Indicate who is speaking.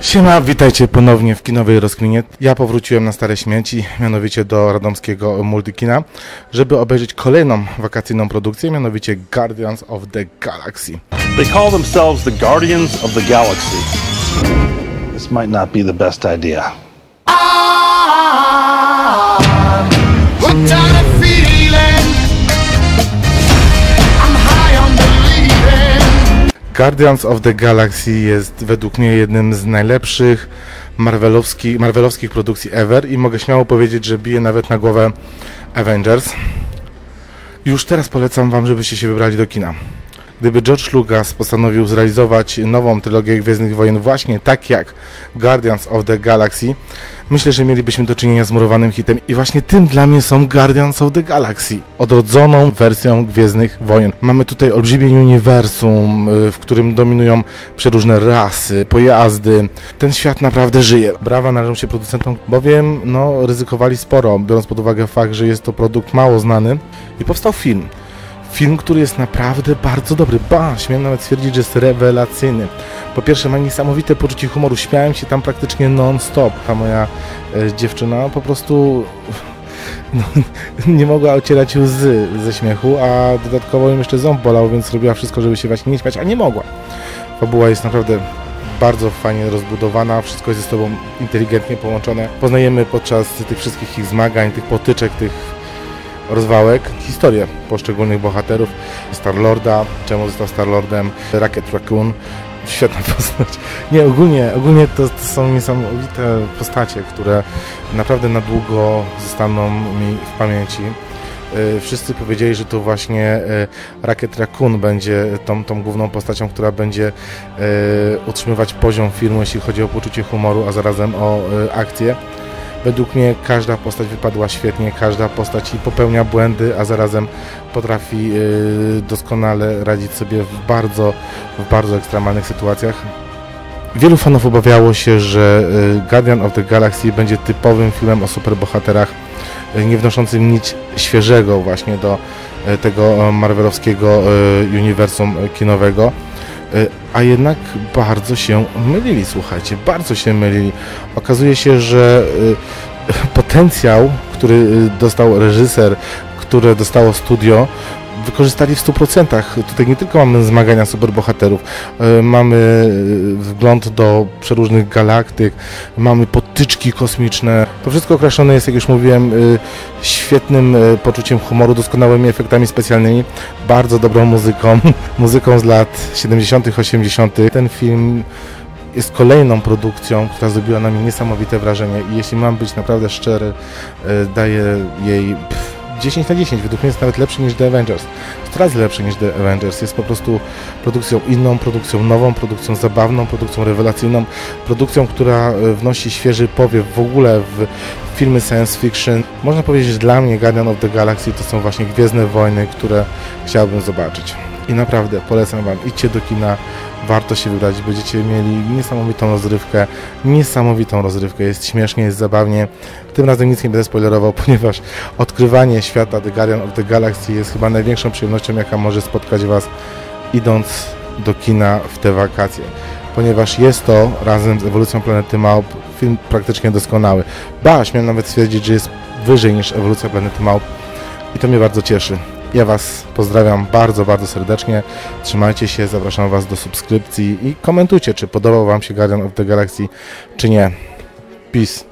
Speaker 1: Siema, witajcie ponownie w kinowej rozkminie. Ja powróciłem na stare śmieci, mianowicie do radomskiego Multikina, żeby obejrzeć kolejną wakacyjną produkcję, mianowicie Guardians of the Galaxy.
Speaker 2: They call themselves the Guardians of the Galaxy. This might not be the best idea.
Speaker 3: Hooked
Speaker 1: Guardians of the Galaxy jest według mnie jednym z najlepszych marvelowskich, marvelowskich produkcji ever i mogę śmiało powiedzieć, że bije nawet na głowę Avengers. Już teraz polecam Wam, żebyście się wybrali do kina. Gdyby George Lucas postanowił zrealizować nową trylogię Gwiezdnych Wojen właśnie tak jak Guardians of the Galaxy, myślę, że mielibyśmy do czynienia z murowanym hitem i właśnie tym dla mnie są Guardians of the Galaxy, odrodzoną wersją Gwiezdnych Wojen. Mamy tutaj olbrzymie uniwersum, y, w którym dominują przeróżne rasy, pojazdy. Ten świat naprawdę żyje. Brawa należą się producentom, bowiem no, ryzykowali sporo, biorąc pod uwagę fakt, że jest to produkt mało znany i powstał film. Film, który jest naprawdę bardzo dobry. Ba, śmiem nawet stwierdzić, że jest rewelacyjny. Po pierwsze, ma niesamowite poczucie humoru. Śmiałem się tam praktycznie non-stop. Ta moja e, dziewczyna po prostu no, nie mogła ocierać łzy ze śmiechu, a dodatkowo ją jeszcze ząb bolał, więc robiła wszystko, żeby się właśnie nie śmiać, a nie mogła. Fabuła jest naprawdę bardzo fajnie rozbudowana, wszystko jest ze sobą inteligentnie połączone. Poznajemy podczas tych wszystkich ich zmagań, tych potyczek, tych rozwałek, historię poszczególnych bohaterów, Star-Lorda, czemu został Star-Lordem, Rocket Raccoon, świetna postać. Nie, ogólnie, ogólnie to, to są niesamowite postacie, które naprawdę na długo zostaną mi w pamięci. E, Wszyscy powiedzieli, że to właśnie e, Rocket Raccoon będzie tą, tą główną postacią, która będzie e, utrzymywać poziom filmu, jeśli chodzi o poczucie humoru, a zarazem o akcję. Według mnie każda postać wypadła świetnie, każda postać i popełnia błędy, a zarazem potrafi y, doskonale radzić sobie w bardzo, w bardzo ekstremalnych sytuacjach. Wielu fanów obawiało się, że y, Guardian of the Galaxy będzie typowym filmem o superbohaterach, y, nie wnoszącym nic świeżego właśnie do tego marvelowskiego uniwersum kinowego. Y, A jednak bardzo się mylili, słuchajcie, bardzo się mylili. Okazuje się, że y, potencjał, który y, dostał reżyser, które dostało studio, wykorzystali w 100%. Tutaj nie tylko mamy zmagania superbohaterów, y, mamy y, wgląd do przeróżnych galaktyk, mamy potyczki kosmiczne. To wszystko okraszone jest, jak już mówiłem, y, świetnym poczuciem humoru, doskonałymi efektami specjalnymi, bardzo dobrą muzyką, muzyką z lat 70., 80. Ten film jest kolejną produkcją, która zrobiła na mnie niesamowite wrażenie i jeśli mam być naprawdę szczery, daję jej 10 na 10. Według mnie jest nawet lepszy niż The Avengers. Jest lepszy niż The Avengers. Jest po prostu produkcją inną, produkcją nową, produkcją zabawną, produkcją rewelacyjną, produkcją, która y, wnosi świeży powiew w ogóle w filmy science fiction. Można powiedzieć, że dla mnie Guardian of the Galaxy to są właśnie Gwiezdne Wojny, które chciałbym zobaczyć. I naprawdę polecam Wam, idźcie do kina, warto się wybrać, będziecie mieli niesamowitą rozrywkę, niesamowitą rozrywkę, jest śmiesznie, jest zabawnie. Tym razem nic nie będę spoilerował, ponieważ odkrywanie świata The Guardian of the Galaxy jest chyba największą przyjemnością, jaka może spotkać Was idąc do kina w te wakacje. Ponieważ jest to razem z ewolucją planety Małp film praktycznie doskonały. Ba, śmiem nawet stwierdzić, że jest wyżej niż ewolucja planety Małp i to mnie bardzo cieszy. Ja Was pozdrawiam bardzo, bardzo serdecznie. Trzymajcie się, zapraszam Was do subskrypcji i komentujcie, czy podobał Wam się Guardian of the Galaxy, czy nie. Peace.